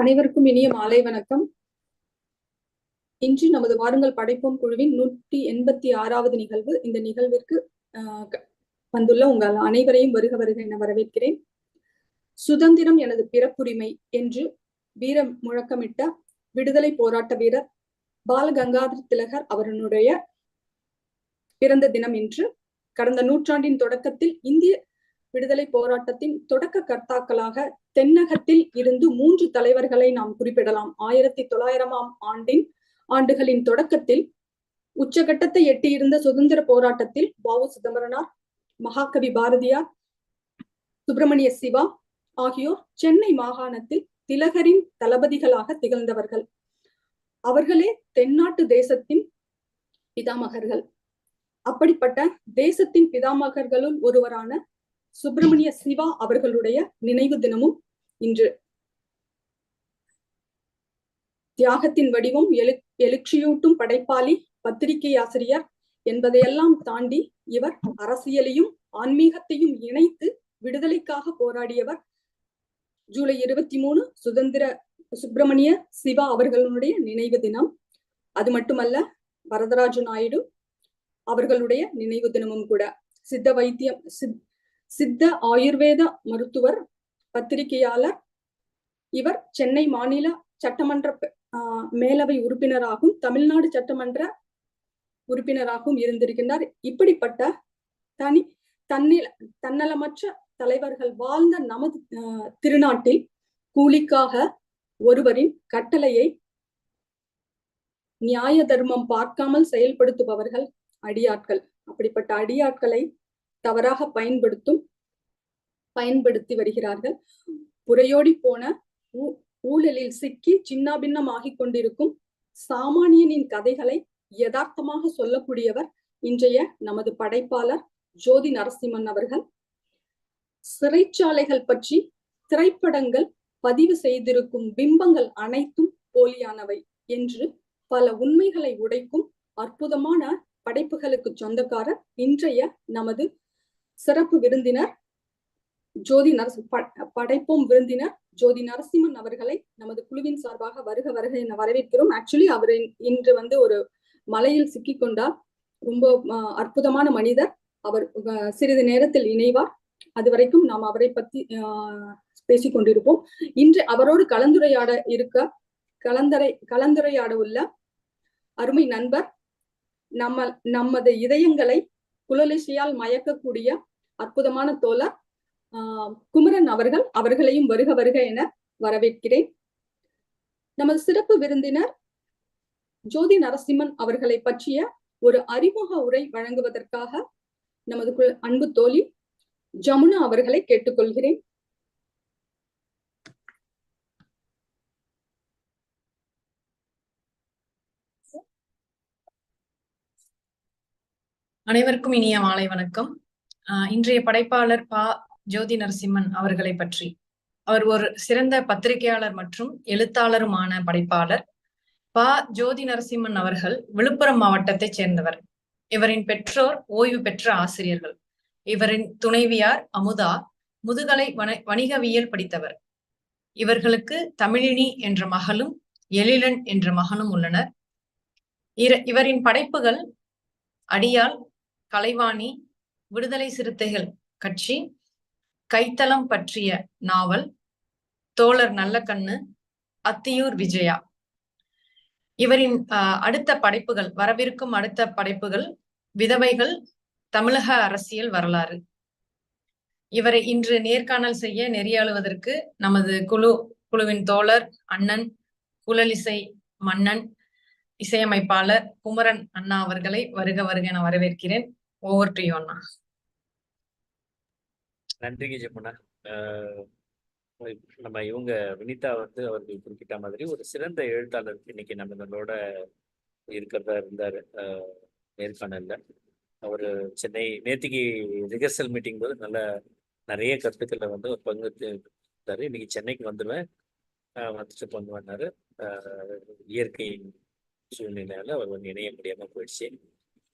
அனைவருக்கும் இனிய மாலை வணக்கம். இன்று நமது வாருங்கள் படைப்போம் குழுவின் நூற்றி எண்பத்தி ஆறாவது நிகழ்வு. இந்த நிகழ்விற்கு வந்துள்ள உங்கள் அனைவரையும் வருக வருக என வரவேற்கிறேன். சுதந்திரம் எனது பிறப்புரிமை என்று வீர முழக்கமிட்ட விடுதலை போராட்ட வீரர் பாலகங்காதர திலகர் அவருடைய பிறந்த தினம் இன்று. கடந்த நூற்றாண்டின் தொடக்கத்தில் இந்திய விடுதலை போராட்டத்தின் தொடக்க கர்த்தாக்களாக தென்னகத்தில் இருந்து மூன்று தலைவர்களை நாம் குறிப்பிடலாம். ஆயிரத்தி தொள்ளாயிரமாம் ஆண்டின் ஆண்டுகளின் தொடக்கத்தில் உச்சகட்டத்தை எட்டியிருந்த சுதந்திர போராட்டத்தில் பாவு சிதம்பரனார் மகாகவி பாரதியார் சுப்பிரமணிய சிவா ஆகியோர் சென்னை மாகாணத்தில் திலகரின் தளபதிகளாக திகழ்ந்தவர்கள். அவர்களே தென்னாட்டு தேசத்தின் பிதாமகர்கள். அப்படிப்பட்ட தேசத்தின் பிதாமகர்களுள் ஒருவரான சுப்பிரமணிய சிவா அவர்களுடைய நினைவு தினமும் இன்று. தியாகத்தின் வடிவம் எழு எழுச்சியூட்டும் படைப்பாளி பத்திரிகை ஆசிரியர் என்பதையெல்லாம் தாண்டி இவர் அரசியலையும் ஆன்மீகத்தையும் இணைத்து விடுதலைக்காக போராடியவர் ஜூலை இருபத்தி மூணு சுதந்திர சுப்பிரமணிய சிவா அவர்களுடைய நினைவு தினம். அது மட்டுமல்ல வரதராஜ நாயுடு அவர்களுடைய நினைவு தினமும் கூட. சித்த வைத்தியம் சித் சித்த ஆயுர்வேத மருத்துவர் பத்திரிகையாளர். இவர் சென்னை மாநில சட்டமன்ற மேலவை உறுப்பினராகவும் தமிழ்நாடு சட்டமன்ற உறுப்பினராகவும் இருந்திருக்கின்றார். இப்படிப்பட்ட தனி தன்னில தன்னலமற்ற தலைவர்கள் வாழ்ந்த நமது ஆஹ் திருநாட்டில் கூலிக்காக ஒருவரின் கட்டளையை நியாய தர்மம் பார்க்காமல் செயல்படுத்துபவர்கள் அடியாட்கள். அப்படிப்பட்ட அடியாட்களை தவறாக பயன்படுத்தும் பயன்படுத்தி வருகிறார்கள். புறையோடி போன ஊழலில் சிக்கி சின்னாபின்னமாகிக் கொண்டிருக்கும் சாமானியனின் கதைகளை யதார்த்தமாக சொல்லக்கூடியவர் இன்றைய நமது படைப்பாளர் ஜோதி நரசிம்மன் அவர்கள். சிறைச்சாலைகள் பற்றி திரைப்படங்கள் பதிவு செய்திருக்கும் பிம்பங்கள் அனைத்தும் போலியானவை என்று பல உண்மைகளை உடைக்கும் அற்புதமான படைப்புகளுக்கு சொந்தக்காரர் இன்றைய நமது சிறப்பு விருந்தினர் ஜோதி நரசி படைப்போம் விருந்தினர் ஜோதி நரசிம்மன் அவர்களை நமது குழுவின் சார்பாக வருக வருக என வரவேற்கிறோம். ஆக்சுவலி அவர் இன்று வந்து ஒரு மலையில் சிக்கிக்கொண்டார் ரொம்ப அற்புதமான மனிதர். அவர் சிறிது நேரத்தில் இணைவார். அது வரைக்கும் நாம் அவரை பத்தி ஆஹ், பேசிக் கொண்டிருப்போம். இன்று அவரோடு கலந்துரையாட இருக்க கலந்தரை கலந்துரையாட உள்ள அருமை நண்பர் நம்ம நமது இதயங்களை குலலிசையால் மயக்கக்கூடிய அற்புதமான தோழர் ஆஹ் குமரன் அவர்கள் அவர்களையும் வருக வருக என வரவேற்கிறேன். நமது சிறப்பு விருந்தினர் ஜோதி நரசிம்மன் அவர்களை பற்றிய ஒரு அறிமுக உரை வழங்குவதற்காக நமது அன்பு தோழி ஜமுனா அவர்களை கேட்டுக்கொள்கிறேன். அனைவருக்கும் இனிய மாலை வணக்கம். இன்றைய படைப்பாளர் பா. ஜோதி நரசிம்மன் அவர்களை பற்றி. அவர் ஒரு சிறந்த பத்திரிகையாளர் மற்றும் எழுத்தாளருமான படைப்பாளர். பா. ஜோதி நரசிம்மன் அவர்கள் விழுப்புரம் மாவட்டத்தைச் சேர்ந்தவர். இவரின் பெற்றோர் ஓய்வு பெற்ற ஆசிரியர்கள். இவரின் துணைவியார் அமுதா முதுகலை வண- வணிகவியல் படித்தவர். இவர்களுக்கு தமிழினி என்ற மகளும் எழிலன் என்ற மகனும் உள்ளனர். இர- இவரின் படைப்புகள் அடியாள் கலைவாணி விடுதலை சிறுத்தைகள் கட்சி கைத்தளம் பற்றிய நாவல் தோழர் நல்லக்கண்ணு அத்தியூர் விஜயா. இவரின் ஆஹ், அடுத்த படைப்புகள் வரவிருக்கும் அடுத்த படைப்புகள் விதவைகள் தமிழக அரசியல் வரலாறு. இவரை இன்று நேர்காணல் செய்ய நெறியாளுவதற்கு நமது குழு குழுவின் தோழர் அண்ணன் குழலிசை மன்னன் இசையமைப்பாளர் குமரன் அண்ணா அவர்களை வருக வருக என வரவேற்கிறேன். ஓவர் டு யூ அண்ணா. நன்றிங்க ஜெமுனா ஆஹ் நம்ம இவங்க வினிதா வந்து அவர்கள் குறிப்பிட்ட மாதிரி ஒரு சிறந்த எழுத்தாளர் இன்னைக்கு நம்மளோட இருக்கிறதா இருந்தார். நேர்காணல்ல. அவர் சென்னை நேத்திக்கு ரிஹர்சல் மீட்டிங் போது நல்ல நிறைய கருத்துக்களை வந்து ஒரு பங்கு இருந்தார். இன்னைக்கு சென்னைக்கு வந்துடுவேன் ஆஹ் வந்துட்டு பண்ணுவேன்னாரு ஆஹ் இயற்கை சூழ்நிலையால அவர் வந்து இணைய முடியாமல் போயிடுச்சு.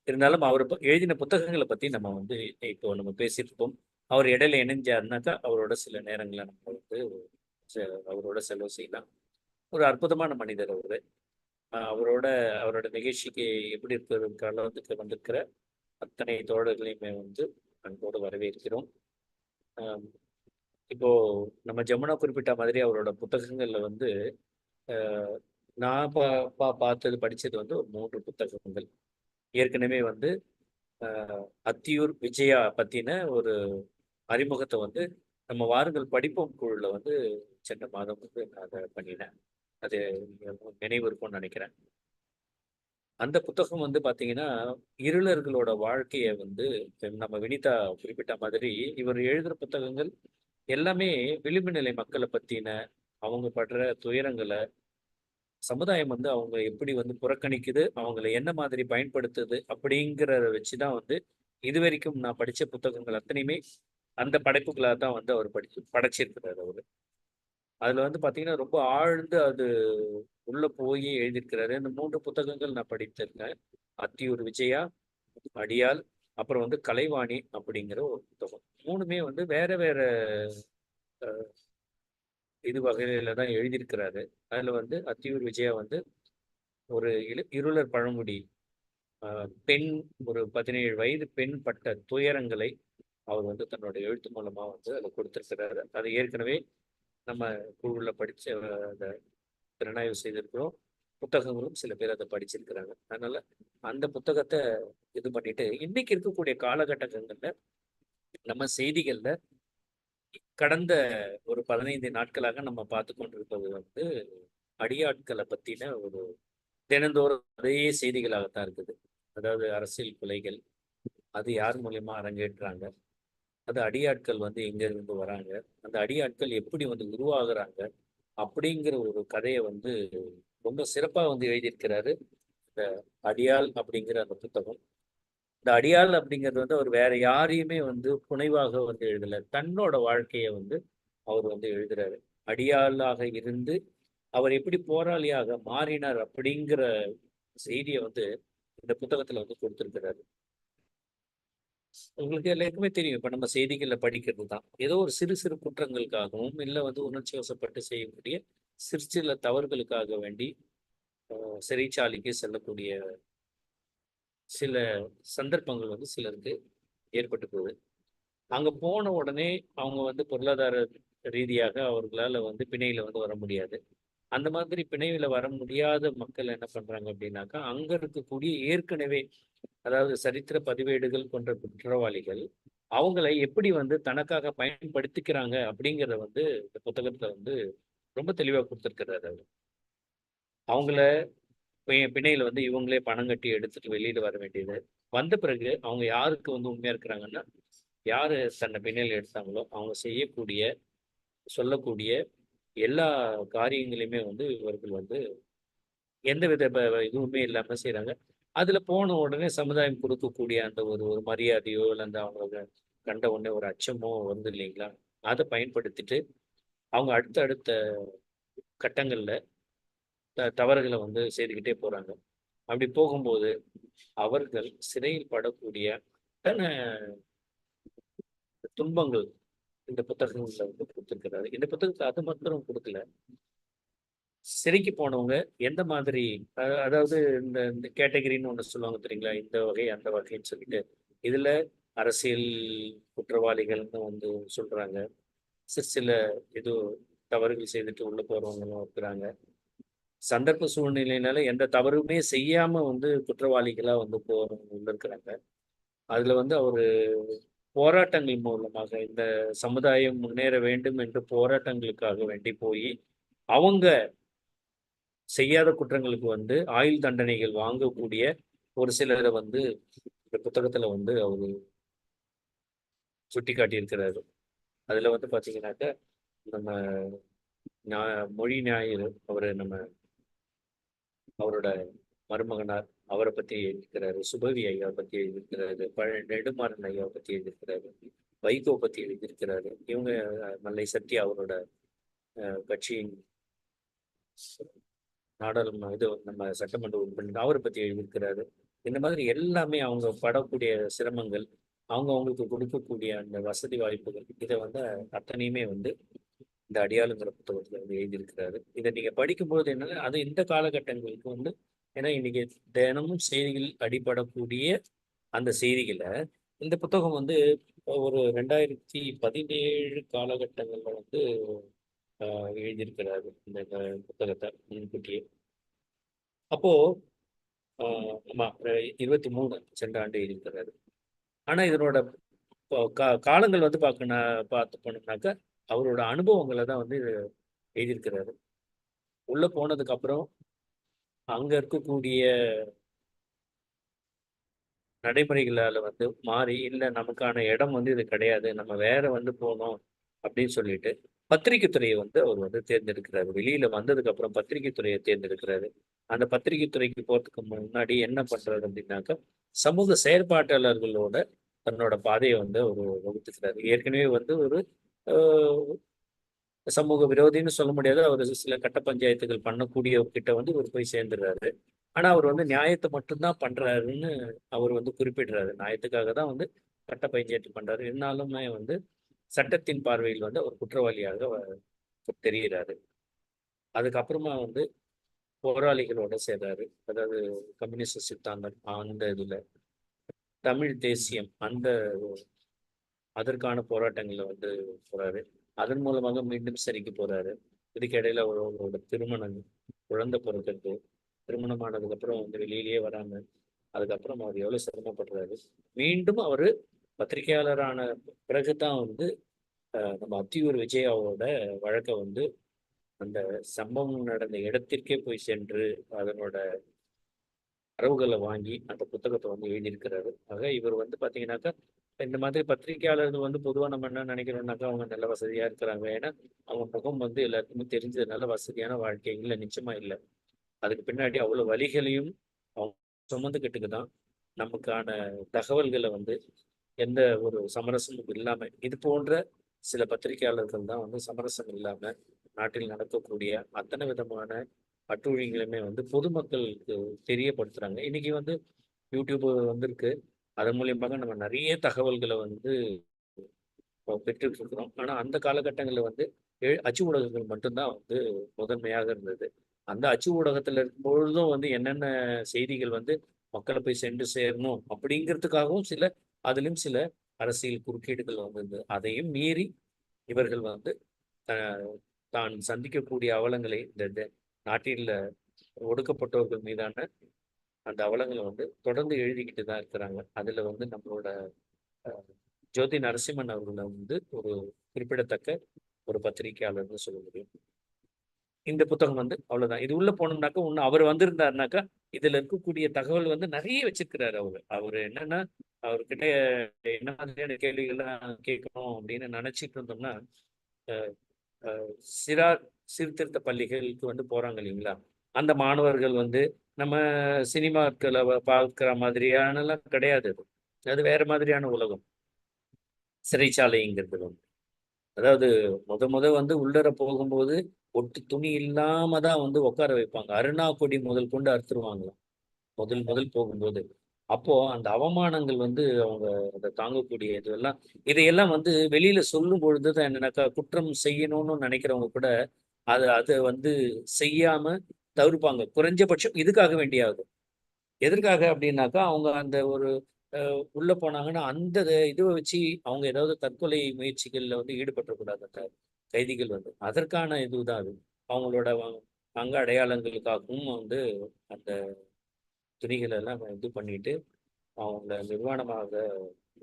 இருந்தாலும் அவர் எழுதின புத்தகங்களை பத்தி நம்ம வந்து இப்போ நம்ம பேசிட்டு இருப்போம் அவர் இடையில இணைஞ்சாருனாக்கா அவரோட சில நேரங்களை நம்ம வந்து செ- அவரோட செலவு செய்யலாம். ஒரு அற்புதமான மனிதர் அவர். அவரோட அவரோட நிகழ்ச்சிக்கு எப்படி இருக்கிறதுக்கு அளவுக்கு வந்திருக்கிற அத்தனை தோழர்களையுமே வந்து அன்போடு வரவேற்கிறோம். இப்போ நம்ம ஜமுனா குறிப்பிட்ட மாதிரி அவரோட புத்தகங்கள்ல வந்து நான் பா பா பார்த்தது படிச்சது வந்து ஒரு மூன்று புத்தகங்கள். ஏற்கனவே வந்து ஆஹ், அத்தியூர் விஜயா பத்தின ஒரு அறிமுகத்தை வந்து நம்ம வாருங்கள் படிப்போம் குழுல வந்து சென்ற மாதம் வந்து நான் அதை பண்ணினேன். அது நினைவு இருக்கும்னு நினைக்கிறேன். அந்த புத்தகம் வந்து பாத்தீங்கன்னா இருளர்களோட வாழ்க்கையை வந்து நம்ம வினிதா குறிப்பிட்ட மாதிரி இவர் எழுதுற புத்தகங்கள் எல்லாமே விளிம்பு நிலை மக்களை பத்தின அவங்க படுற துயரங்களை சமுதாயம் வந்து அவங்க எப்படி வந்து புறக்கணிக்குது அவங்கள என்ன மாதிரி பயன்படுத்துது அப்படிங்கிறத வச்சுதான் வந்து இது வரைக்கும் நான் படிச்ச புத்தகங்கள் அத்தனையுமே அந்த படைப்புகளாக தான் வந்து அவர் படிச்சு படைச்சிருக்கிறார் அவரு. அதுல வந்து பாத்தீங்கன்னா ரொம்ப ஆழ்ந்து அது உள்ள போய் எழுதியிருக்கிறாரு. இந்த மூன்று புத்தகங்கள் நான் படித்திருக்கேன். அத்தியூர் விஜயா அடியால் அப்புறம் வந்து கலைவாணி அப்படிங்கிற ஒரு புத்தகம். மூணுமே வந்து வேற வேற இது வகையில தான் எழுதியிருக்கிறாரு. அதில் வந்து அத்தியூர் விஜயா வந்து ஒரு இரு இருளர் பழங்குடி பெண் ஒரு பதினேழு வயது பெண் பட்ட துயரங்களை அவர் வந்து தன்னோட எழுத்து மூலமாக வந்து அதை கொடுத்துருக்கிறாரு. அது ஏற்கனவே நம்ம குழுவில் படித்து அதை அந்த திறனாய்வு செய்திருக்கிறோம். புத்தகங்களும் சில பேர் அதை படிச்சிருக்கிறாங்க. அதனால அந்த புத்தகத்தை இது பண்ணிட்டு இன்னைக்கு இருக்கக்கூடிய காலகட்டங்களில் நம்ம செய்திகளில் கடந்த ஒரு பதினைந்து நாட்களாக நம்ம பார்த்து கொண்டிருப்பது வந்து அடியாட்களை பத்தின ஒரு தினந்தோறும் அதே செய்திகளாகத்தான் இருக்குது. அதாவது அரசியல் கொலைகள் அது யார் மூலயமா அரங்கேற்றாங்க அது அடியாட்கள் வந்து எங்கிருந்து வராங்க அந்த அடியாட்கள் எப்படி வந்து உருவாகிறாங்க அப்படிங்கிற ஒரு கதையை வந்து ரொம்ப சிறப்பாக வந்து எழுதியிருக்கிறாரு இந்த அடியாள் அப்படிங்கிற அந்த புத்தகம். இந்த அடியாள் அப்படிங்கிறது வந்து அவர் வேற யாரையுமே வந்து புனைவாக வந்து எழுதல. தன்னோட வாழ்க்கையை வந்து அவர் வந்து எழுதுறாரு. அடியாளாக இருந்து அவர் எப்படி போராளியாக மாறினார் அப்படிங்கிற செய்தியை வந்து இந்த புத்தகத்துல வந்து கொடுத்திருக்கிறாரு. உங்களுக்கு எல்லாருக்குமே தெரியும் இப்ப நம்ம செய்திகள்ல படிக்கிறது தான். ஏதோ ஒரு சிறு சிறு குற்றங்களுக்காகவும் இல்லை வந்து உணர்ச்சி வசப்பட்டு செய்யக்கூடிய சிறு சில தவறுகளுக்காக வேண்டி சிறைச்சாலைக்கு செல்லக்கூடிய சில சந்தர்ப்பங்கள் வந்து சிலருக்கு ஏற்பட்டு போகுது. அங்க போன உடனே அவங்க வந்து பொருளாதார ரீதியாக அவர்களால வந்து பிணையில் வந்து வர முடியாது. அந்த மாதிரி பிணையில் வர முடியாத மக்கள் என்ன பண்றாங்க அப்படின்னாக்கா அங்க இருக்கக்கூடிய ஏற்கனவே அதாவது சரித்திர பதிவேடுகள் கொண்ட குற்றவாளிகள் அவங்களை எப்படி வந்து தனக்காக பயன்படுத்திக்கிறாங்க அப்படிங்கிறத வந்து இந்த புத்தகத்தை வந்து ரொம்ப தெளிவா கொடுத்துருக்கிறாரு அவர். அவங்கள பிணையில வந்து இவங்களே பணம் கட்டி எடுத்துட்டு வெளியில வர வேண்டியது. வந்த பிறகு அவங்க யாருக்கு வந்து உண்மையா இருக்கிறாங்கன்னா யாரு தன்னை பிணையில எடுத்தாங்களோ அவங்க செய்யக்கூடிய சொல்லக்கூடிய எல்லா காரியங்களையுமே வந்து இவர்கள் வந்து எந்த வித ப- இதுவுமே இல்லாம செய்யறாங்க அதுல போன உடனே சமுதாயம் கொடுக்கக்கூடிய அந்த ஒரு ஒரு மரியாதையோ இல்லை அந்த அவங்க கண்ட உடனே ஒரு அச்சமோ வந்து இல்லைங்களா? அதை பயன்படுத்திட்டு அவங்க அடுத்த அடுத்த கட்டங்கள்ல தவறுகளை வந்து செய்துக்கிட்டே போறாங்க. அப்படி போகும்போது அவர்கள் சிறையில் படக்கூடிய அத்தனை துன்பங்கள் இந்த புத்தகங்கள்ல வந்து கொடுத்துருக்கிறாரு. இந்த புத்தகத்தை அது மாத்திரம் கொடுக்கல. சிறைக்கு போனவங்க எந்த மாதிரி அதாவது இந்த இந்த கேட்டகரின்னு ஒன்று சொல்லுவாங்க தெரியுங்களா? இந்த வகை அந்த வகைன்னு சொல்லிட்டு. இதுல அரசியல் குற்றவாளிகள்னு வந்து சொல்றாங்க. சில சில ஏதோ தவறுகள் செய்துட்டு உள்ள போறவங்களும் இருக்கிறாங்க. சந்தர்ப்ப சூழ்நிலையினால எந்த தவறுமே செய்யாம வந்து குற்றவாளிகளா வந்து போறவங்க இருக்கிறாங்க அதுல வந்து அவரு போராட்டங்கள் மூலமாக இந்த சமுதாயம் முன்னேற வேண்டும் என்று போராட்டங்களுக்காக வேண்டி போய் அவங்க செய்யாத குற்றங்களுக்கு வந்து ஆயுள் தண்டனைகள் வாங்கக்கூடிய ஒரு சிலரை வந்து இந்த புத்தகத்துல வந்து அவரு சுட்டி காட்டியிருக்கிறாரு அதுல வந்து பாத்தீங்கன்னாக்க நம்ம மொழி ஞாயிறு அவரு நம்ம அவரோட மருமகனார் அவரை பத்தி எழுதியிருக்கிறாரு. சுபவி ஐயா பத்தி எழுதியிருக்கிறாரு. பழ நெடுமாறன் ஐயா பத்தி எழுதியிருக்கிறாரு. வைகோ பத்தி எழுதியிருக்கிறாரு. இவங்க மல்லை சத்யா அவரோட அஹ், கட்சியின் நாடாளுமன்ற இது நம்ம சட்டமன்ற உறுப்பினர் அவரை பத்தி எழுதியிருக்கிறாரு. இந்த மாதிரி எல்லாமே அவங்க படக்கூடிய சிரமங்கள் அவங்க அவங்களுக்கு கொடுக்கக்கூடிய அந்த வசதி வாய்ப்புகள் இதை வந்து அத்தனையுமே வந்து இந்த அடியாளுங்கிற புத்தகத்துல வந்து எழுதியிருக்கிறாரு. இதை நீங்க படிக்கும்போது என்னன்னா அது இந்த காலகட்டங்களுக்கு வந்து ஏன்னா இன்னைக்கு தினமும் செய்திகள் அடிபடக்கூடிய அந்த செய்திகளை இந்த புத்தகம் வந்து ஒரு ரெண்டாயிரத்தி பதினேழு காலகட்டங்கள்ல வந்து ஆஹ், எழுதியிருக்கிறாரு இந்த புத்தகத்தை முன்கூட்டியே. அப்போ ஆஹ், ஆமா இருபத்தி மூணு சென்ற ஆண்டு எழுதியிருக்கிறாரு. ஆனா இதனோட கா- காலங்கள் வந்து பார்க்கணும் பார்த்து போனோம்னாக்கா அவரோட அனுபவங்களை தான் வந்து எழுதியிருக்கிறாரு. உள்ள போனதுக்கு அப்புறம் அங்க இருக்கக்கூடிய நடைமுறைகளால வந்து மாறி இல்லை நமக்கான இடம் வந்து இது கிடையாது. நம்ம வேற வந்து போகணும். அப்படின்னு சொல்லிட்டு பத்திரிகை துறையை வந்து அவர் வந்து தேர்ந்தெடுக்கிறாரு. வெளியில வந்ததுக்கு அப்புறம் பத்திரிகை துறையை தேர்ந்தெடுக்கிறாரு. அந்த பத்திரிகை துறைக்கு போறதுக்கு முன்னாடி என்ன பண்றாரு அப்படின்னாக்கா சமூக செயற்பாட்டாளர்களோட தன்னோட பாதையை வந்து அவர் வகுத்துக்கிறாரு. ஏற்கனவே வந்து ஒரு சமூக விரோதின்னு சொல்ல முடியாது. அவர் சில கட்ட பஞ்சாயத்துகள் பண்ணக்கூடியவர்கிட்ட வந்து இவர் போய் சேர்ந்துடுறாரு. ஆனா அவர் வந்து நியாயத்தை மட்டும்தான் பண்றாருன்னு அவர் வந்து குறிப்பிடுறாரு. நியாயத்துக்காக தான் வந்து கட்ட பஞ்சாயத்து பண்றாரு. இருந்தாலுமே வந்து சட்டத்தின் பார்வையில் வந்து அவர் குற்றவாளியாக தெரிகிறாரு. அதுக்கப்புறமா வந்து போராளிகளோட சேர்றாரு. அதாவது கம்யூனிஸ்ட் சித்தாந்தம் அந்த இதுல. தமிழ் தேசியம் அந்த அதற்கான போராட்டங்களில் வந்து போறாரு. அதன் மூலமாக மீண்டும் சரிக்கு போறாரு. இதுக்கு இடையில அவரோட திருமணம் குழந்தை பிறக்கிறது திருமணமானதுக்கு அப்புறம் வந்து வெளியிலேயே வராம அதுக்கப்புறம் அவர் எவ்வளவு சிரமப்படுறாரு. மீண்டும் அவரு பத்திரிகையாளரான பிறகுதான் வந்து நம்ம அத்தியூர் விஜயாவோட வழக்கை வந்து அந்த சம்பவம் நடந்த இடத்திற்கே போய் சென்று அதனோட அரவுகளை வாங்கி அந்த புத்தகத்தை வந்து எழுதியிருக்கிறாரு. ஆக இவர் வந்து பாத்தீங்கன்னாக்கா இந்த மாதிரி பத்திரிகையாளர்கள் வந்து பொதுவாக நம்ம என்ன நினைக்கிறோம்னாக்கா அவங்க நல்ல வசதியாக இருக்கிறாங்க. ஏன்னா அவங்க முகம் வந்து எல்லாருக்குமே தெரிஞ்சது நல்ல வசதியான வாழ்க்கை இல்லை நிச்சயமாக இல்லை. அதுக்கு பின்னாடி அவ்வளோ வழிகளையும் அவங்க சுமந்துக்கிட்டுக்கு தான் நமக்கான தகவல்களை வந்து எந்த ஒரு சமரசமும் இல்லாமல் இது போன்ற சில பத்திரிகையாளர்கள் தான் வந்து சமரசம் இல்லாமல் நாட்டில் நடக்கக்கூடிய அத்தனை விதமான அட்டூழியங்களுமே வந்து பொதுமக்களுக்கு தெரியப்படுத்துகிறாங்க இன்னைக்கு வந்து யூடியூப் வந்திருக்கு. அதன் மூலியமாக நம்ம நிறைய தகவல்களை வந்து பெற்றுட்டு இருக்கிறோம் ஆனால் அந்த காலகட்டங்களில் வந்து அச்சு ஊடகங்கள் மட்டும்தான் வந்து முதன்மையாக இருந்தது. அந்த அச்சு ஊடகத்தில் இருக்கும்பொழுதும் வந்து என்னென்ன செய்திகள் வந்து மக்களை போய் சென்று சேரணும் அப்படிங்கிறதுக்காகவும் சில அதுலேயும் சில அரசியல் குறுக்கீடுகள் வந்து அதையும் மீறி இவர்கள் வந்து தான் சந்திக்கக்கூடிய அவலங்களை இந்த நாட்டில் ஒடுக்கப்பட்டவர்கள் மீதான அந்த அவலங்களை வந்து தொடர்ந்து எழுதிக்கிட்டு தான் இருக்கிறாங்க. அதில் வந்து நம்மளோட ஜோதி நரசிம்மன் அவர்களை வந்து ஒரு குறிப்பிடத்தக்க ஒரு பத்திரிகையாளர்னு சொல்ல முடியும். இந்த புத்தகம் வந்து அவ்வளவுதான். இது உள்ளே போனோம்னாக்கா ஒண்ணு அவர் வந்திருந்தாருனாக்கா இதுல இருக்கக்கூடிய தகவல் வந்து நிறைய வச்சிருக்கிறாரு அவர். அவர் என்னன்னா அவர்கிட்ட என்ன மாதிரியான கேள்விகள்லாம் கேட்கணும் அப்படின்னு நினைச்சிட்டு இருந்தோம்னா அஹ், சிறார் சீர்திருத்த பள்ளிகளுக்கு வந்து போகிறாங்க இல்லைங்களா? அந்த மாணவர்கள் வந்து நம்ம சினிமாக்களை பார்க்குற மாதிரியானலாம் கிடையாது அது. அது வேற மாதிரியான உலகம். சிறைச்சாலைங்கிறது வந்து. அதாவது முத முத வந்து உள்ளர போகும்போது ஒட்டு துணி இல்லாம தான் வந்து உட்கார வைப்பாங்க. அருணா கொடி முதல் கொண்டு அறுத்துருவாங்களாம். முதல் முதல் போகும்போது. அப்போ அந்த அவமானங்கள் வந்து அவங்க அதை தாங்கக்கூடிய இதெல்லாம் இதையெல்லாம் வந்து வெளியில சொல்லும் பொழுது தான் என்னன்னாக்கா குற்றம் செய்யணும்னு நினைக்கிறவங்க கூட அதை அதை வந்து செய்யாம தவிர்ப்பாங்க. குறைஞ்சபட்சம் இதுக்காக வேண்டியாவது எதற்காக அப்படின்னாக்கா அவங்க அந்த ஒரு அஹ், உள்ள போனாங்கன்னா அந்த இதுவை வச்சு அவங்க ஏதாவது தற்கொலை முயற்சிகள்ல வந்து ஈடுபட்டக்கூடாது அந்த கைதிகள் வந்து. அதற்கான இதுதான் அது. அவங்களோட அங்க அடையாளங்களுக்காகவும் வந்து அந்த துணிகளை எல்லாம் இது பண்ணிட்டு அவங்கள நிர்வாணமாக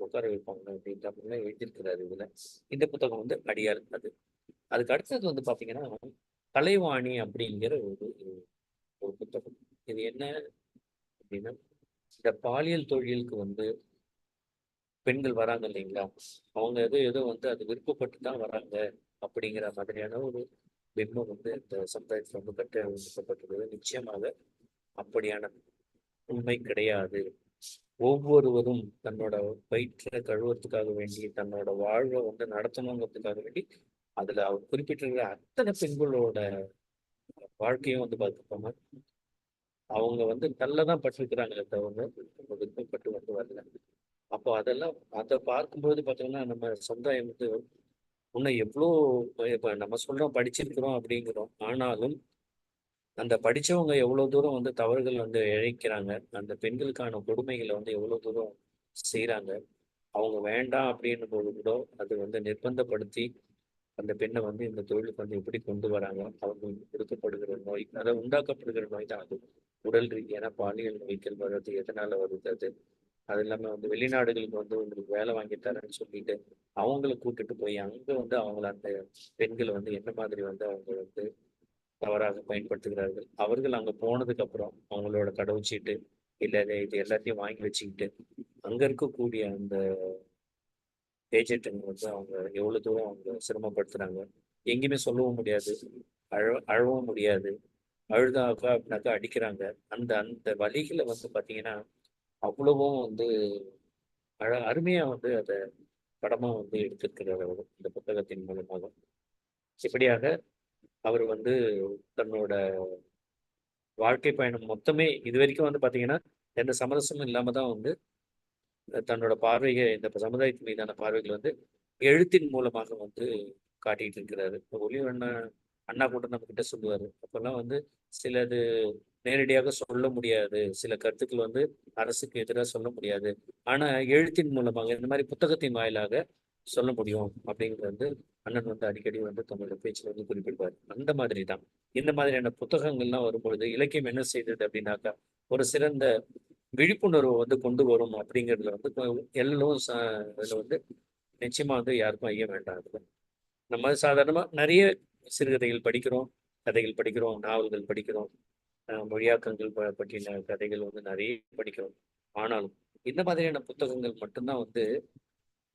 உட்கார வைப்பாங்க அப்படின்ற மாதிரிலாம் எழுதியிருக்கிறாரு இதுல. இந்த புத்தகம் வந்து அடியா இருந்தது அதுக்கு அடுத்தது வந்து பாத்தீங்கன்னா கலைவாணி அப்படிங்கிற ஒரு ஒரு புத்தகம். இது என்ன அப்படின்னா இந்த பாலியல் தொழிலுக்கு வந்து பெண்கள் வராங்க இல்லைங்களா? அவங்க ஏதோ ஏதோ வந்து அது விருப்பப்பட்டு தான் வராங்க அப்படிங்கிற மாதிரியான ஒரு பிம்பம் வந்து இந்த சமுதாயத்தில் வந்து கட்டமைக்கப்பட்டுள்ளது நிச்சயமாக அப்படியான உண்மை கிடையாது. ஒவ்வொருவரும் தன்னோட வயிற்றை கழுவுறதுக்காக வேண்டி தன்னோட வாழ்வை வந்து நடத்தணுங்கிறதுக்காக வேண்டி அதுல அவர் குறிப்பிட்டிருக்கிற அத்தனை பெண்களோட வாழ்க்கையும் வந்து பார்த்துப்போமா? அவங்க வந்து நல்லதான் பட்டிருக்கிறாங்களே தவிர விருப்பப்பட்டு வந்து வரல. அப்போ அதெல்லாம் அதை பார்க்கும்போது பார்த்தீங்கன்னா நம்ம சமுதாயம் வந்து இன்னும் எவ்வளோ இப்போ நம்ம சொல்றோம் படிச்சிருக்கிறோம் அப்படிங்கிறோம். ஆனாலும் அந்த படித்தவங்க எவ்வளோ தூரம் வந்து தவறுகள் வந்து இழைக்கிறாங்க அந்த பெண்களுக்கான கொடுமைகளை வந்து எவ்வளோ தூரம் செய்கிறாங்க அவங்க வேண்டாம் அப்படின்னும் போது கூட அது வந்து நிர்பந்தப்படுத்தி அந்த பெண்ணை வந்து இந்த தொழிலுக்கு வந்து எப்படி கொண்டு வராங்க அவங்களுக்கு கொடுக்கப்படுகிற நோய் அதாவது உண்டாக்கப்படுகிற நோய் தான் அது. உடல் ரீதியான பாலியல் நோய்கள் வர்றது எதனால வருது அது. அது இல்லாமல் வந்து வெளிநாடுகளுக்கு வந்து உங்களுக்கு வேலை வாங்கி தரேன்னு சொல்லிட்டு அவங்கள கூட்டிட்டு போய் அங்கே வந்து அவங்கள அந்த பெண்களை வந்து என்ன மாதிரி வந்து அவங்க வந்து தவறாக பயன்படுத்துகிறார்கள். அவர்கள் அங்கே போனதுக்கு அப்புறம் அவங்களோட கடவுச்சீட்டு இல்லை இது எல்லாத்தையும் வாங்கி வச்சுக்கிட்டு அங்கே இருக்கக்கூடிய அந்த ஏஜென்ட்டுங்க வந்து அவங்க எவ்வளவு தூரம் அவங்க சிரமப்படுத்துறாங்க. எங்கேயுமே சொல்லவும் முடியாது. அழ அழவும் முடியாது. அழுதாக்கா அப்படின்னாக்கா அடிக்கிறாங்க. அந்த அந்த வழிகளை வந்து பார்த்தீங்கன்னா அவ்வளவும் வந்து அழ அருமையா வந்து அதை படமா வந்து எடுத்திருக்கிறார் அவர் இந்த புத்தகத்தின் மூலமாக. இப்படியாக அவர் வந்து தன்னோட வாழ்க்கை பயணம் மொத்தமே இது வரைக்கும் வந்து பார்த்தீங்கன்னா எந்த சமரசமும் இல்லாம தான் வந்து தன்னோட பார்வையை இந்த சமுதாயத்தின் மீதான பார்வைகள் வந்து எழுத்தின் மூலமாக வந்து காட்டிட்டு இருக்கிறாரு. இப்போ ஒளி அண்ணா அண்ணா கூட நம்ம கிட்ட சொல்லுவாரு. அப்பெல்லாம் வந்து சிலது நேரடியாக சொல்ல முடியாது. சில கருத்துக்கள் வந்து அரசுக்கு எதிராக சொல்ல முடியாது. ஆனா எழுத்தின் மூலமாக இந்த மாதிரி புத்தகத்தின் வாயிலாக சொல்ல முடியும் அப்படிங்கிறது வந்து அண்ணன் வந்து அடிக்கடி வந்து தன்னோட பேச்சில் வந்து குறிப்பிடுவார். அந்த மாதிரி தான் இந்த மாதிரியான புத்தகங்கள்லாம் வரும்பொழுது இலக்கியம் என்ன செய்தது அப்படின்னாக்கா ஒரு சிறந்த விழிப்புணர்வு வந்து கொண்டு வரும் அப்படிங்கிறதுல வந்து கொ- எல்லாம் ச- வந்து நிச்சயமா வந்து யாருக்கும் ஐய வேண்டாம் அதுல. நம்ம சாதாரணமா நிறைய சிறுகதைகள் படிக்கிறோம் கதைகள் படிக்கிறோம் நாவல்கள் படிக்கிறோம் மொழியாக்கங்கள் ப- பற்றின கதைகள் வந்து நிறைய படிக்கிறோம். ஆனாலும் இந்த மாதிரியான புத்தகங்கள் மட்டும்தான் வந்து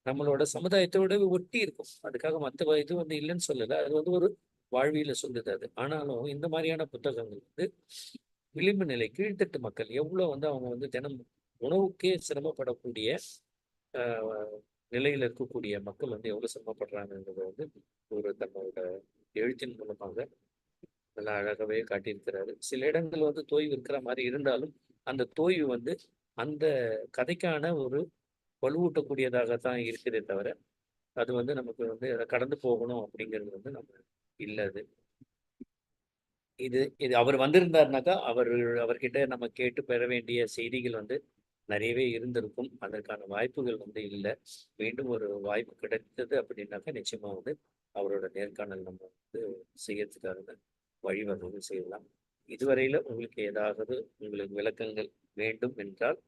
நம்மளோட சமுதாயத்தோட ஒட்டி இருக்கும். அதுக்காக மற்ற இது வந்து இல்லைன்னு சொல்லல. அது வந்து ஒரு வாழ்வியில் சொல்லுது அது. ஆனாலும் இந்த மாதிரியான புத்தகங்கள் வந்து விளிம்பு நிலை கீழ்த்தட்டு மக்கள் எவ்வளவு வந்து அவங்க வந்து தினம் உணவுக்கே சிரமப்படக்கூடிய ஆஹ், இருக்கக்கூடிய மக்கள் வந்து எவ்வளவு சிரமப்படுறாங்கன்றத வந்து ஒரு தன்னோட எழுத்தின் மூலமாக நல்லா அழகாகவே காட்டியிருக்கிறாரு. சில இடங்கள் வந்து தோய்வு இருக்கிற மாதிரி இருந்தாலும் அந்த தோய்வு வந்து அந்த கதைக்கான ஒரு வலுவூட்டக்கூடியதாக தான் இருக்குதே தவிர அது வந்து நமக்கு வந்து அதை கடந்து போகணும் அப்படிங்கிறது வந்து நம்ம இல்லை அது. இது இது அவர் வந்திருந்தாருனாக்கா அவர் அவர்கிட்ட நம்ம கேட்டு பெற வேண்டிய செய்திகள் வந்து நிறையவே இருந்திருக்கும். அதற்கான வாய்ப்புகள் வந்து இல்லை. மீண்டும் ஒரு வாய்ப்பு கிடைத்தது அப்படின்னாக்கா நிச்சயமா வந்து அவரோட நேர்காணல் நம்ம வந்து செய்யறதுக்காக வழிவகைகள் செய்யலாம். இதுவரையில உங்களுக்கு ஏதாவது உங்களுக்கு விளக்கங்கள் வேண்டும் என்றால்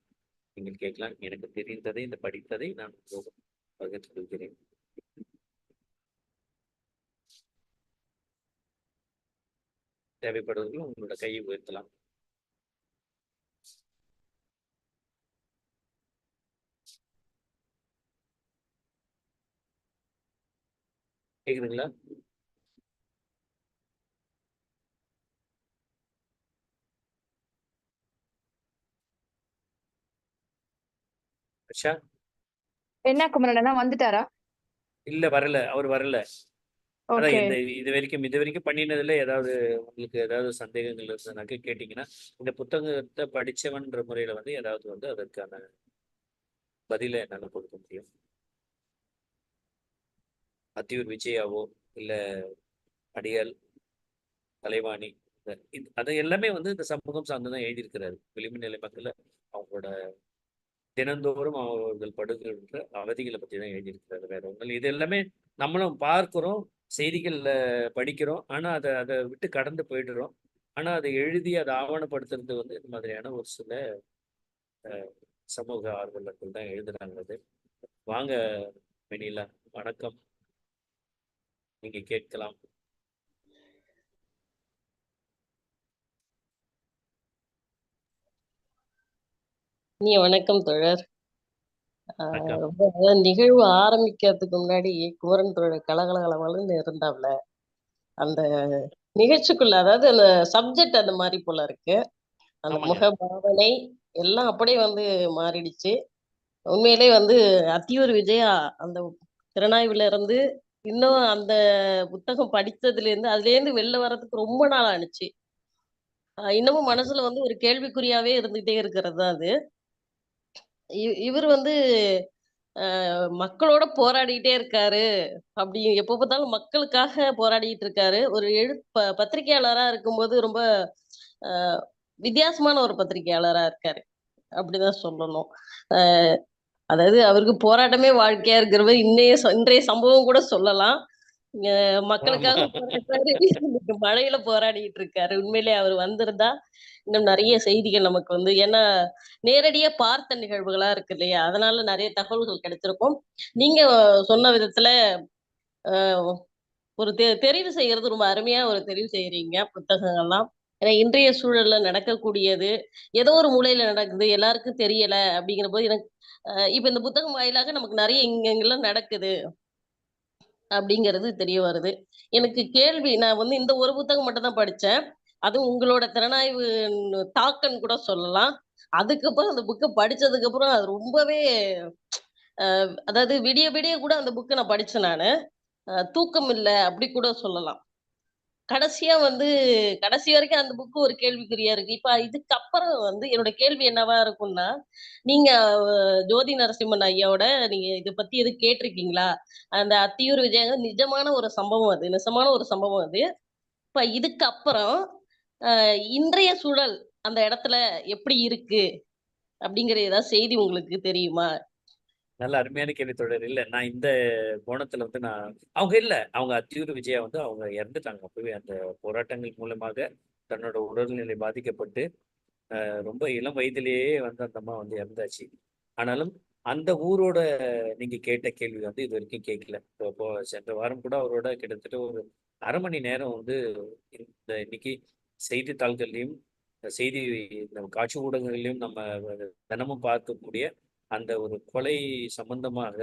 நீங்கள் கேட்கலாம். எனக்கு தெரிந்ததை இந்த படித்ததை நான் பகிர்ந்து கொள்கிறேன். தேவைப்படுவதில் உங்களோட கையை உயர்த்தலாம். கேக்குதுங்களா? என்ன குமரனா வந்துட்டாரா? இல்ல வரல. அவர் வரல. அதான் ஓகே. இந்த இது வரைக்கும் இது வரைக்கும் பண்ணினதுல ஏதாவது உங்களுக்கு ஏதாவது சந்தேகங்கள் இருந்ததுனாக்க கேட்டீங்கன்னா இந்த புத்தகத்தை படிச்சவன்ற முறையில வந்து ஏதாவது வந்து அதற்கான பதிலை என்னால கொடுக்க முடியும். அத்தியூர் விஜயாவோ இல்ல அடியால் கலைவாணி இந்த- இது- அது எல்லாமே வந்து இந்த சமூகம் சார்ந்துதான் எழுதியிருக்கிறாரு. விளிம்பு நிலை மக்கள் அவங்களோட தினந்தோறும் அவர்கள் படுகின்ற அவதிகளை பத்தி தான் எழுதியிருக்கிறாரு வேற ஒன்றும் இது எல்லாமே நம்மளும் பார்க்கிறோம் செய்திகள்ல படிக்கிறோம். ஆனா அதை அதை விட்டு கடந்து போயிடுறோம். ஆனா அதை எழுதி அதை ஆவணப்படுத்துறது வந்து இந்த மாதிரியான ஒரு சில சமூக ஆர்வலர்கள் தான் எழுதுறாங்கிறது வாங்க வெண்ணிலா வணக்கம். நீங்க கேட்கலாம். நீ வணக்கம் தோழர். ரொம்ப நிகழ்வு ஆரம்பிக்கிறதுக்கு முன்னாடி குமரன் தோழர் கலகலகலவலன்னு இருந்தாப்ல. அந்த நிகழ்ச்சிக்குள்ள அதாவது அந்த சப்ஜெக்ட் அந்த மாதிரி போல இருக்கு. அந்த ஆமாங்க. முகபாவனை எல்லாம் அப்படியே வந்து மாறிடுச்சு. உண்மையிலே வந்து அத்தியூர் விஜயா அந்த திறனாய்வுல இருந்து இன்னும் அந்த புத்தகம் படிச்சதுல இருந்து அதுல இருந்து வெளில வர்றதுக்கு ரொம்ப நாள் ஆணுச்சு ஆஹ் இன்னமும் மனசுல வந்து ஒரு கேள்விக்குறியாவே இருந்துகிட்டே இருக்கிறது தான் அது. இவர் வந்து மக்களோட போராடிக்கிட்டே இருக்காரு. அப்படி எப்போ பார்த்தாலும் மக்களுக்காக போராடிட்டு இருக்காரு. ஒரு எழு ப பத்திரிகையாளரா இருக்கும்போது ரொம்ப வித்தியாசமான ஒரு பத்திரிகையாளரா இருக்காரு. அப்படிதான் சொல்லணும். அதாவது அவருக்கு போராட்டமே வாழ்க்கையா இருக்கிறவர் இன்னைய ச- இன்றைய சம்பவம் கூட சொல்லலாம். மக்களுக்காக மழையில போராடிட்டு இருக்காரு உண்மையிலே அவர் வந்திருந்தா இன்னும் நிறைய செய்திகள் நமக்கு வந்து ஏன்னா நேரடியா பார்த்த நிகழ்வுகளா இருக்கு இல்லையா? அதனால நிறைய தகவல்கள் கிடைச்சிருக்கும். நீங்க சொன்ன விதத்துல ஒரு தெ தெரிவு செய்யறது ரொம்ப அருமையா ஒரு தெரிவு செய்யறீங்க புத்தகங்கள்லாம். ஏன்னா இன்றைய சூழல்ல நடக்கக்கூடியது ஏதோ ஒரு மூலையில நடக்குது எல்லாருக்கும் தெரியல அப்படிங்கிற போது எனக்கு அஹ், இப்ப இந்த புத்தகம் வாயிலாக நமக்கு நிறைய இங்க இங்கெல்லாம் நடக்குது. அப்படிங்கிறது தெரிய வருது. எனக்கு கேள்வி நான் வந்து இந்த ஒரு புத்தகம் மட்டும் தான் படிச்சேன். அதுவும் உங்களோட திறனாய்வு தாக்கன்னு கூட சொல்லலாம். அதுக்கப்புறம் அந்த புக்கை படிச்சதுக்கு அப்புறம் அது ரொம்பவே அதாவது விடிய விடிய கூட அந்த புக்கை நான் படிச்சேன் நான். தூக்கம் இல்லை அப்படி கூட சொல்லலாம். கடைசியா வந்து கடைசி வரைக்கும் அந்த புக்கு ஒரு கேள்விக்குறியா இருக்கு. இப்ப இதுக்கப்புறம் வந்து என்னோட கேள்வி என்னவா இருக்கும்னா நீங்க ஜோதி நரசிம்மன் ஐயாவோட நீங்க இதை பத்தி எது கேட்டிருக்கீங்களா? அந்த அத்தியூர் விஜயங்க நிஜமான ஒரு சம்பவம் அது நிஜமான ஒரு சம்பவம் அது. இப்ப இதுக்கப்புறம் இன்றைய சூழல் அந்த இடத்துல எப்படி இருக்கு? அப்படிங்கிற ஏதாவது செய்தி உங்களுக்கு தெரியுமா? நல்ல அருமையான கேள்வி தொடர். இல்ல நான் இந்த கோணத்துல வந்து நான் அவங்க இல்ல அவங்க அத்தியூர் விஜயா வந்து அவங்க இறந்துட்டாங்க. அப்பவே அந்த போராட்டங்கள் மூலமாக தன்னோட உடல்நிலை பாதிக்கப்பட்டு ரொம்ப இளம் வயதிலேயே வந்து அந்த அம்மா வந்து இறந்தாச்சு. ஆனாலும் அந்த ஊரோட நீங்க கேட்ட கேள்வி வந்து இது வரைக்கும் கேட்கல இப்போ சென்ற வாரம் கூட அவரோட கிட்டத்தட்ட ஒரு அரை மணி நேரம் வந்து இந்த இன்னைக்கு செய்தித்தாள்கள்லையும் செய்தி காட்சி ஊடகங்கள்லையும் நம்ம தினமும் பார்க்கக்கூடிய அந்த ஒரு கொலை சம்பந்தமாக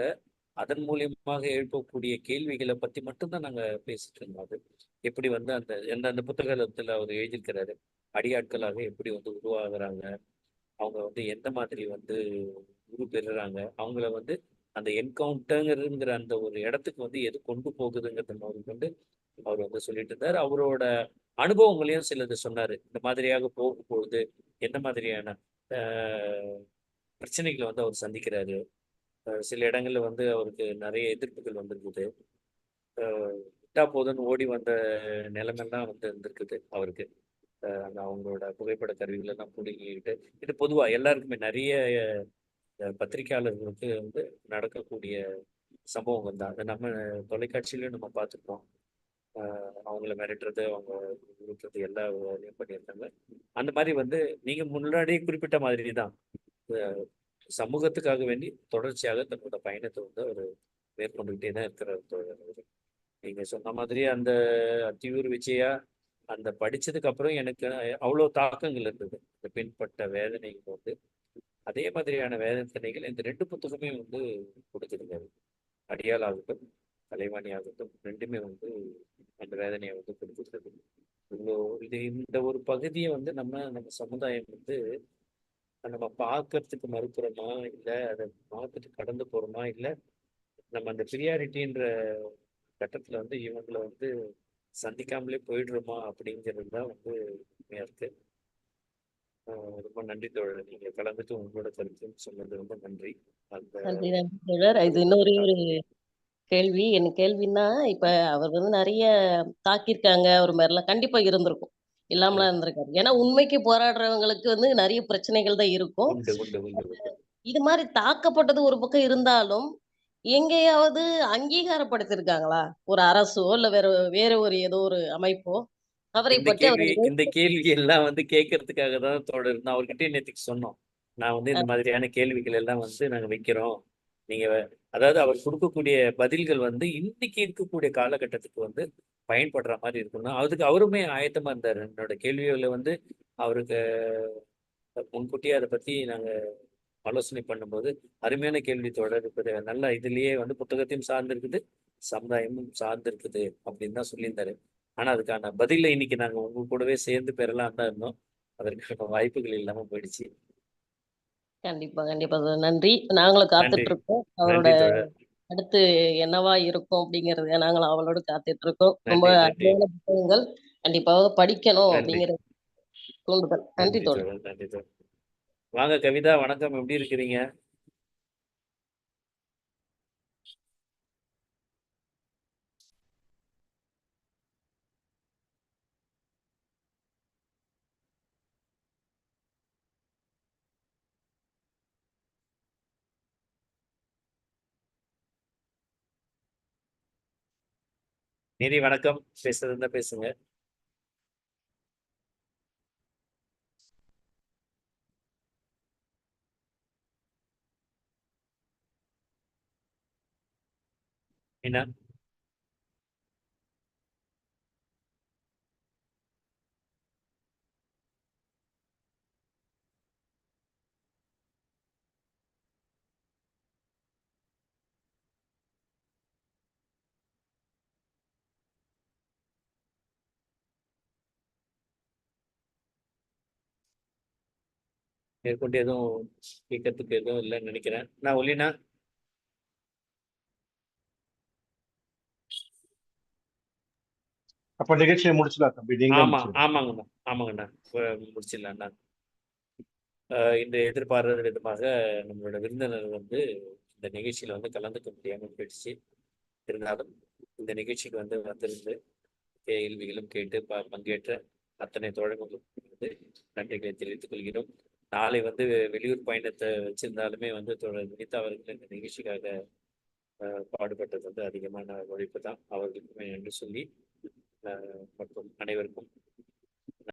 அதன் மூலியமாக எழுப்பக்கூடிய கேள்விகளை பத்தி மட்டும்தான் நாங்க பேசிட்டு இருந்தோம் அது. எப்படி வந்து அந்த எந்த அந்த புத்தகத்துல அவர் எழுதியிருக்கிறாரு. அடியாட்களாக எப்படி வந்து உருவாகிறாங்க. அவங்க வந்து எந்த மாதிரி வந்து உரு பெறுறாங்க அவங்கள வந்து அந்த என்கவுண்டருங்கிற அந்த ஒரு இடத்துக்கு வந்து எது கொண்டு போகுதுங்கிறத அவருக்கு வந்து அவர் வந்து சொல்லிட்டு இருந்தார். அவரோட அனுபவங்களையும் சிலது சொன்னாரு. இந்த மாதிரியாக போகும்பொழுது என்ன மாதிரியான பிரச்சனைகளை வந்து அவர் சந்திக்கிறாரு. சில இடங்கள்ல வந்து அவருக்கு நிறைய எதிர்ப்புகள் வந்திருக்குது. விட்டா போதுன்னு ஓடி வந்த நிலைமெல்லாம் வந்து இருந்திருக்குது அவருக்கு. அந்த அவங்களோட புகைப்பட கருவிகளை எல்லாம் இது பொதுவாக எல்லாருக்குமே நிறைய பத்திரிகையாளர்களுக்கு பத்திரிக்கையாளர்களுக்கு வந்து நடக்கக்கூடிய சம்பவங்கள் தான். அதை நம்ம தொலைக்காட்சியிலையும் நம்ம பார்த்துருக்கோம் அவங்கள மிரட்டுறது அவங்க இருக்கிறது எல்லா பண்ணியிருக்காங்க. அந்த மாதிரி வந்து நீங்கள் முன்னாடியே குறிப்பிட்ட மாதிரி தான். சமூகத்துக்காக வேண்டி தொடர்ச்சியாக தன்னோட பயணத்தை வந்து அவர் மேற்கொண்டுகிட்டே தான் இருக்கிறார் தோழர் நீங்கள் நீங்க சொன்ன மாதிரி அந்த அத்தியூர் விஜயா அந்த படிச்சதுக்கு அப்புறம் எனக்கு அவ்வளோ தாக்கங்கள் இருந்தது. இந்த பின்பட்ட வேதனைகள் வந்து அதே மாதிரியான வேதனைகள் இந்த ரெண்டு புத்தகமே வந்து கொடுத்துருக்காரு. அடியால் ஆகட்டும் கலைவாணி ஆகட்டும் ரெண்டுமே வந்து அந்த வேதனையை வந்து கொடுத்துருக்குது. இவ்வளோ இது இந்த ஒரு பகுதியை வந்து நம்ம நம்ம சமுதாயம் வந்து நம்ம பார்க்கறதுக்கு மறுக்கிறோமா? இல்லை அதை பார்த்துட்டு கடந்து போறோமா? இல்லை நம்ம அந்த பிரியாரிட்டின்ற கட்டத்துல வந்து இவங்களை வந்து சந்திக்காமலே போயிடுறோமா அப்படிங்கிறது தான் வந்து உண்மையாக இருக்கு. ரொம்ப நன்றி தோழர். நீங்க கலந்துட்டு உங்களோட கருத்துன்னு சொன்னது ரொம்ப நன்றி. அந்த நன்றி நன்றி தோழர். இது இன்னொரு ஒரு கேள்வி. என்ன கேள்வின்னா இப்ப அவர் வந்து நிறைய தாக்கியிருக்காங்க ஒரு மாதிரிலாம் கண்டிப்பா இருந்திருக்கும். இல்லாமலாம் இருந்திருக்காரு ஏன்னா உண்மைக்கு போராடுறவங்களுக்கு வந்து நிறைய பிரச்சனைகள் தான் இருக்கும். இது மாதிரி தாக்கப்பட்டது ஒரு பக்கம் இருந்தாலும் எங்கேயாவது அங்கீகாரப்படுத்திருக்காங்களா? ஒரு அரசோ இல்ல வேற வேற ஒரு ஏதோ ஒரு அமைப்போ? அவரை பற்றி இந்த கேள்வி எல்லாம் வந்து கேட்கறதுக்காக தான் தோழர் நான் அவர்கிட்ட நேற்றுக்கு சொன்னோம். நான் வந்து இந்த மாதிரியான கேள்விகள் எல்லாம் வந்து நாங்க வைக்கிறோம். நீங்க அதாவது அவர் கொடுக்கக்கூடிய பதில்கள் வந்து இன்னைக்கு இருக்கக்கூடிய காலகட்டத்துக்கு வந்து பயன்படுற மாதிரி இருக்கும்னா அதுக்கு அவருமே ஆயத்தமா இருந்தார். என்னோட கேள்விகளை வந்து அவருக்கு முன்கூட்டியே அதை பத்தி நாங்க ஆலோசனை பண்ணும்போது அருமையான கேள்வி தொடர் இருக்குது நல்ல இதுலயே வந்து புத்தகத்தையும் சார்ந்திருக்குது சமுதாயமும் சார்ந்திருக்குது அப்படின்னு தான் சொல்லியிருந்தாரு. ஆனா அதுக்கான பதிலை இன்னைக்கு நாங்க உங்க கூடவே சேர்ந்து பெறலாம் தான் இருந்தோம். அதற்கான வாய்ப்புகள் இல்லாம போயிடுச்சு. கண்டிப்பா கண்டிப்பா. நன்றி. நாங்களும் காத்துட்டு. இருக்கோம் அவரோட அடுத்து என்னவா இருக்கும் அப்படிங்கறது நாங்களும் அவளோட காத்துட்டு இருக்கோம் ரொம்ப அருமையான புத்தகங்கள். கண்டிப்பாக படிக்கணும் நன்றி. அப்படிங்கிற தூண்டுதல் நன்றி தோழர். வாங்க கவிதா வணக்கம். எப்படி இருக்கிறீங்க? நிதி வணக்கம். பேசுறது பேசுங்க. என்ன? மேற்கொண்டு எதுவும் கேட்கறதுக்கு எதுவும் இல்லைன்னு நினைக்கிறேன். நான் ஒல்லினா அப்ப நிகழ்ச்சியை முடிச்சலாம் தம்பி. ஆமா ஆமாங்கண்ணா. ஆமாங்கண்ணா முடிச்சிடலாம்ண்ணா இந்த எதிர்பாராத விதமாக நம்மளோட விருந்தினர் வந்து இந்த நிகழ்ச்சியில வந்து கலந்துக்க முடியாமல் போயிடுச்சு. இருந்தாலும் இந்த நிகழ்ச்சிக்கு வந்து வந்திருந்து கேள்விகளும் கேட்டு பங்கேற்ற அத்தனை தோழர்களும் நன்றிகளை தெரிவித்துக் கொள்கிறோம். நாளை வந்து வெளியூர் பயணத்தை வச்சிருந்தாலுமே வந்து வினிதா அவர்கள் இந்த நிகழ்ச்சிக்காக பாடுபட்டது வந்து அதிகமான உழைப்பு தான் அவர்களுக்குமே என்று சொல்லி மற்றும் அனைவருக்கும்